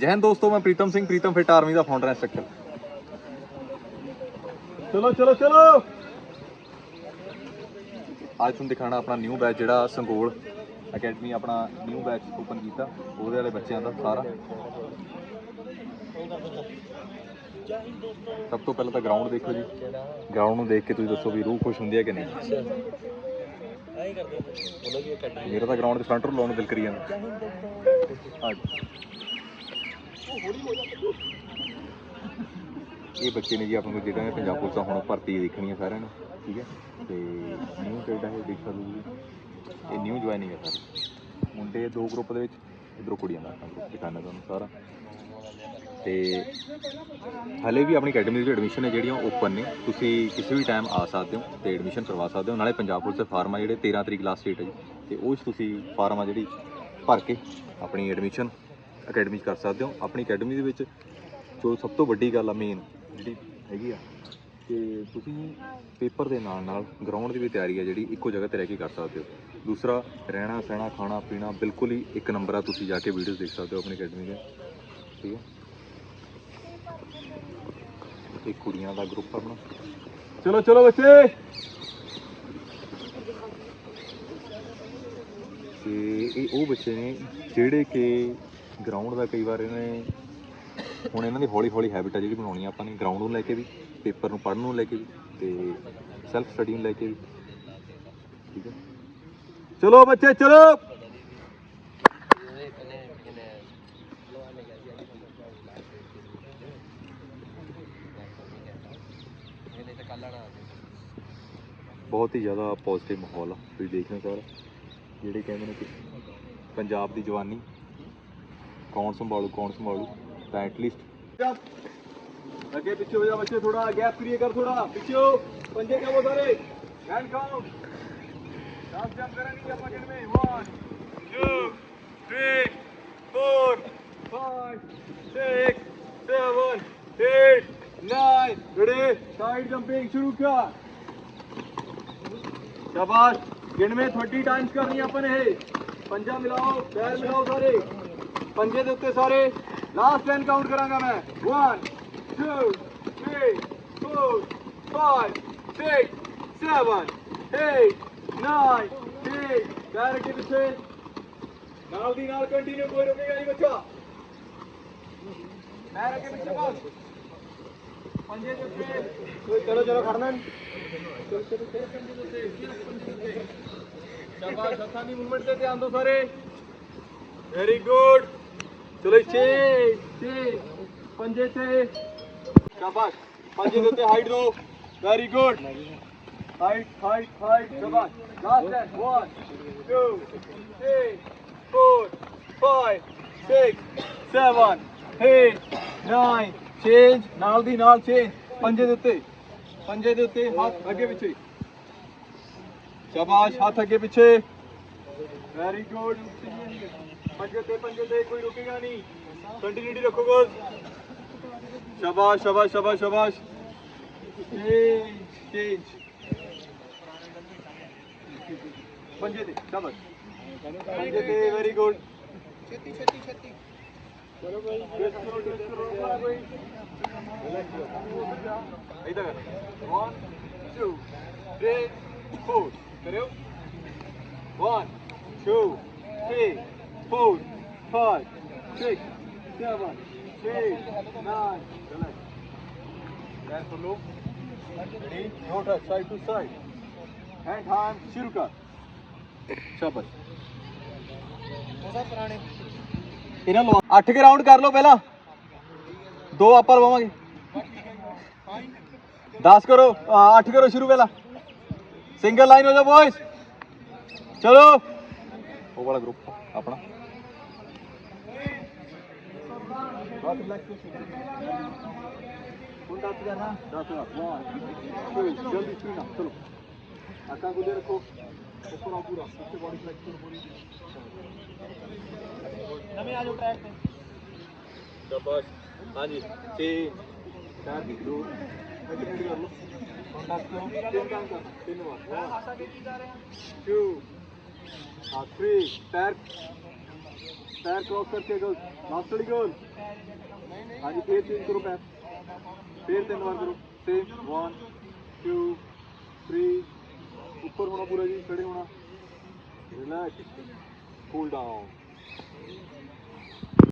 ਜੈ ਹਿੰਦ ਦੋਸਤੋ ਮੈਂ ਪ੍ਰੀਤਮ ਸਿੰਘ ਪ੍ਰੀਤਮ ਫਿਟ ਆਰਮੀ ਦਾ ਫਾਊਂਡਰ ਇੰਸਟ੍ਰਕਟਰ ਚਲੋ ਚਲੋ ਚਲੋ। ਅੱਜ ਤੁਹਾਨੂੰ ਦਿਖਾਣਾ ਆਪਣਾ ਨਿਊ ਬੈਚ ਜਿਹੜਾ ਸੰਗੋਲ ਅਕੈਡਮੀ ਆਪਣਾ ਨਿਊ ਬੈਚ ਓਪਨ ਕੀਤਾ। ਉਹਦੇ ਵਾਲੇ ਬੱਚਿਆਂ ਦਾ ਸਾਰਾ। ਸਭ ਤੋਂ ਪਹਿਲਾਂ ਤਾਂ ਗਰਾਊਂਡ ਦੇਖੋ ਜੀ। ਗਰਾਊਂਡ ਨੂੰ ਦੇਖ ਕੇ ਤੁਸੀਂ ਦੱਸੋ ਵੀ ਰੂਹ ਖੁਸ਼ ਹੁੰਦੀ ਹੈ ਕਿ ਨਹੀਂ। ਮੇਰਾ ਤਾਂ ਗਰਾਊਂਡ ਦੇ ਫਰੰਟ ਨੂੰ ਲਾਉਣ ਦਿਲ ਕਰੀ ਜਾਂਦਾ। ਇਹ ਬੱਚੇ ਨੇ ਜੀ ਆਪਾਂ ਨੂੰ ਜਿਹੜਾ ਨੇ ਪੰਜਾਬ ਪੁਲਿਸ ਦਾ ਹੁਣ ਭਰਤੀ ਦੇਖਣੀ ਹੈ ਸਾਰਿਆਂ ਨੂੰ, ਠੀਕ ਹੈ? ਤੇ ਨਿਊ ਕਿਹੜਾ ਹੈ ਦੇਖ ਸਕਦੇ ਜੀ। ਇਹ ਨਿਊ ਜੁਆਇਨਿੰਗ ਹੈ ਸਾਰੇ ਮੁੰਡੇ ਦੋ ਗਰੁੱਪ ਦੇ ਵਿੱਚ, ਇਧਰੋਂ ਕੁੜੀਆਂ ਦਾ ਗਰੁੱਪ ਦਿਖਾਣਾ ਤੁਹਾਨੂੰ ਸਾਰਾ। ਤੇ ਹਲੇ ਵੀ ਆਪਣੀ ਅਕੈਡਮੀ ਦੀ ਐਡਮਿਸ਼ਨ ਹੈ ਜਿਹੜੀਆਂ ਓਪਨ ਨੇ। ਤੁਸੀਂ ਕਿਸੇ ਵੀ ਟਾਈਮ ਆ ਸਕਦੇ ਹੋ ਤੇ ਐਡਮਿਸ਼ਨ ਕਰਵਾ ਸਕਦੇ ਹੋ। ਨਾਲੇ ਪੰਜਾਬ ਪੁਲਿਸ ਦੇ ਫਾਰਮ ਆ ਜਿਹੜੇ 13 ਤਰੀਕ ਲਾਸਟ ਡੇਟ ਹੈ ਜੀ। ਤੇ ਉਹ 'ਚ ਤੁਸੀਂ ਫਾਰਮ ਆ ਜਿਹੜੀ ਭਰ ਕੇ ਆਪਣੀ ਐਡਮਿਸ਼ਨ ਅਕੈਡਮੀ 'ਚ ਕਰ ਸਕਦੇ ਹੋ। ਆਪਣੀ ਅਕੈਡਮੀ ਦੇ ਵਿੱਚ ਜੋ ਸਭ ਤੋਂ ਵੱਡੀ ਗੱਲ ਆ ਮੇਨ ਜਿਹੜੀ ਹੈਗੀ ਆ, ਕਿ ਤੁਸੀਂ ਪੇਪਰ ਦੇ ਨਾਲ ਨਾਲ ਗਰਾਊਂਡ ਦੀ ਵੀ ਤਿਆਰੀ ਹੈ ਜਿਹੜੀ ਇੱਕੋ ਜਗ੍ਹਾ ਤੇ ਰਹਿ ਕੇ ਕਰ ਸਕਦੇ ਹੋ। ਦੂਸਰਾ, ਰਹਿਣਾ, ਸਹਿਣਾ, ਖਾਣਾ, ਪੀਣਾ ਬਿਲਕੁਲ ਹੀ ਇੱਕ ਨੰਬਰ ਆ, ਤੁਸੀਂ ਜਾ ਕੇ ਵੀਡੀਓਜ਼ ਦੇਖ ਸਕਦੇ ਹੋ ਆਪਣੀ ਅਕੈਡਮੀ ਦੇ। ਠੀਕ ਹੈ ਇਹ ਕੁੜੀਆਂ ਦਾ ਗਰੁੱਪ ਆਪਣਾ। ਚਲੋ ਚਲੋ ਬੱਚੇ! ਤੇ ਇਹ ਉਹ ਬੱਚੇ ਨੇ ਜਿਹੜੇ ਕਿ ਗਰਾਊਂਡ ਦਾ ਕਈ ਵਾਰ ਇਹਨੇ, ਹੁਣ ਇਹਨਾਂ ਦੀ ਹੌਲੀ ਹੌਲੀ ਹੈਬਿਟ ਆ ਜਿਹੜੀ ਬਣਾਉਣੀ ਆ, ਆਪਾਂ ਨੇ ਗਰਾਊਂਡ ਨੂੰ ਲੈ ਕੇ ਵੀ ਪੇਪਰ ਨੂੰ ਪੜ੍ਹਨ ਨੂੰ ਲੈ ਕੇ ਵੀ ਤੇ ਸੈਲਫ ਸਟੱਡੀ ਨੂੰ ਲੈ ਕੇ ਵੀ। ਠੀਕ ਹੈ ਚਲੋ ਬੱਚੇ, ਚਲੋ! ਬਹੁਤ ਹੀ ਜ਼ਿਆਦਾ ਪੋਜ਼ਿਟਿਵ ਮਾਹੌਲ ਆ, ਤੁਸੀਂ ਦੇਖ ਰਹੇ ਹੋ ਸਰ। ਜਿਹੜੇ ਕਹਿੰਦੇ ਨੇ ਕਿ ਪੰਜਾਬ ਦੀ ਜਵਾਨੀ कौन संभालू कौन संभालू तो एटलीस्ट आगे पीछे हो जा बच्चे थोड़ा गैप क्रिएट कर थोड़ा पीछे हो पंजे क्या बोल रहे हैंड काउंट लास्ट जंप करेंगे जब पकेट में 1 2 3 4 5 6 7 8 9 रेडी साइड जंपिंग शुरू कर शाबाश। गिन में 30 टाइम्स करनी अपन है पंजा मिलाओ पैर मिलाओ सारे। ਪੰਜੇ ਦੇ ਉੱਤੇ ਸਾਰੇ ਲਾਸਟ 10 ਕਾਊਂਟ ਕਰਾਂਗਾ ਮੈਂ 1 2 3 4 5 6 7 8 9 10 ਪੈਰ ਅੱਗੇ ਪਿੱਛੇ ਨਾਲ ਦੀ ਨਾਲ ਕੰਟੀਨਿਊ ਕੋਈ ਰੁਕੇਗਾ ਨਹੀਂ ਬੱਚਾ ਪੈਰ ਅੱਗੇ ਪਿੱਛੇ ਬਸ ਪੰਜੇ ਦੇ ਉੱਤੇ ਚਲੋ ਚਲੋ ਖੜਨਾ ਚਲੋ ਚਲੋ ਚਲੋ ਪੰਜੇ ਦੇ ਉੱਤੇ ਪੰਜੇ ਦੇ ਉੱਤੇ ਸ਼ਾਬਾਸ਼ ਹੱਥਾਂ ਦੀ ਮੂਵਮੈਂਟ ਤੇ ਧਿਆਨ ਦਿਓ ਸਾਰੇ ਵੈਰੀ ਗੁੱਡ ਚਲੋ ਛੇ ਛੇ, ਪੰਜੇ ਤੇ। ਸ਼ਾਬਾਸ਼। ਪੰਜੇ ਦੇ ਉੱਤੇ ਹਾਈਟ ਦਿਓ very good height height height ਸ਼ਾਬਾਸ਼। ਲਾਸਟ ਹੈ 1 2 3 4 5 6 7 8 9 ਚੇਂਜ ਨਾਲ ਦੀ ਨਾਲ ਚੇਂਜ ਪੰਜੇ ਦੇ ਉੱਤੇ। ਪੰਜੇ ਦੇ ਉੱਤੇ ਹੱਥ ਅੱਗੇ ਪਿੱਛੇ। ਸ਼ਾਬਾਸ਼। ਹੱਥ ਅੱਗੇ ਪਿੱਛੇ। ਵੈਰੀ ਗੁੱਡ ਪੰਜੇ ਤੇ ਪੰਜੇ ਤੇ ਕੋਈ ਰੁਕੇਗਾ ਨਹੀਂ। ਕੰਟੀਨਿਊਟੀ ਰੱਖੋ ਬਸ। ਸ਼ਾਬਾਸ਼ ਸ਼ਾਬਾਸ਼ ਸ਼ਾਬਾਸ਼ ਸ਼ਾਬਾਸ਼। ਚੇਂਜ ਪੰਜੇ ਤੇ ਸ਼ਾਬਾਸ਼। ਪੰਜੇ ਤੇ ਵੈਰੀ ਗੁੱਡ ਛੇਤੀ ਛੇਤੀ ਛੇਤੀ। ਚਲੋ ਭਾਈ ਇਧਰ 1 2 3 4 ਕਰਿਓ। 1 2 3 4 5 6 7 8 9 ਚਲੇ ਪੈਰ ਖੋਲੋ ready no touch side to side hand hand ਸ਼ੁਰੂ ਕਰ ਸ਼ਾਬਾਸ਼ ਇਹਨਾਂ ਨੂੰ 8 ਕੇ ਰਾਉਂਡ ਕਰ ਲਓ ਪਹਿਲਾਂ। ਦੋ ਆਪਾਂ ਲਵਾਵਾਂਗੇ 10 ਕਰੋ 8 ਕਰੋ ਸ਼ੁਰੂ ਪਹਿਲਾਂ। ਸਿੰਗਲ ਲਾਈਨ ਹੋ ਜਾ ਬॉयज ਚਲੋ। ਉਹ ਵਾਲਾ ਗਰੁੱਪ ਆਪਣਾ। ਬਹੁਤ ਰਿਲੈਕਸ ਹੁਣ 10 1 ਜਲਦੀ ਸ਼ੁਰੂ ਚਲੋ ਅੱਖਾਂ ਖੁੱਲੇ ਰੱਖੋ ਉੱਪਰ ਆ ਪੂਰਾ ਉੱਤੇ ਬੋਡੀ ਫਲੈਕਸ ਕਰੋ ਨਵੇਂ ਆ ਜਾਓ ਟਰੈਕ ਤੇ ਸ਼ਾਬਾਸ਼ ਹਾਂਜੀ ਤੇ ਚਾਰ ਦੀ ਦੋ ਐਕਟੀਵੇਟ ਕਰ ਲਓ ਕੰਟੈਕਟ ਕਰੋ ਤਿੰਨ ਕੰਮ ਕਰ ਤਿੰਨ ਵਾਰ ਆਸਾ ਕੀ ਕਰ ਰਹੇ ਹਾਂ 2 ਆ 3 ਪੈਰ ਪੈਰ ਕ੍ਰੋਸ ਕਰਕੇ ਗੋਲ ਲਾਸਟ ਵਾਲੀ ਗੋਲ ਹਾਂਜੀ, ਫੇਰ ਚੇਂਜ ਕਰੋ ਪੈਰ ਫੇਰ ਤਿੰਨ ਵਾਰ ਕਰੋ ਸੇਮ 1 2 3 ਉੱਪਰ ਹੋਣਾ ਪੂਰਾ ਜੀ, ਖੜੇ ਹੋਣਾ। Relax cool down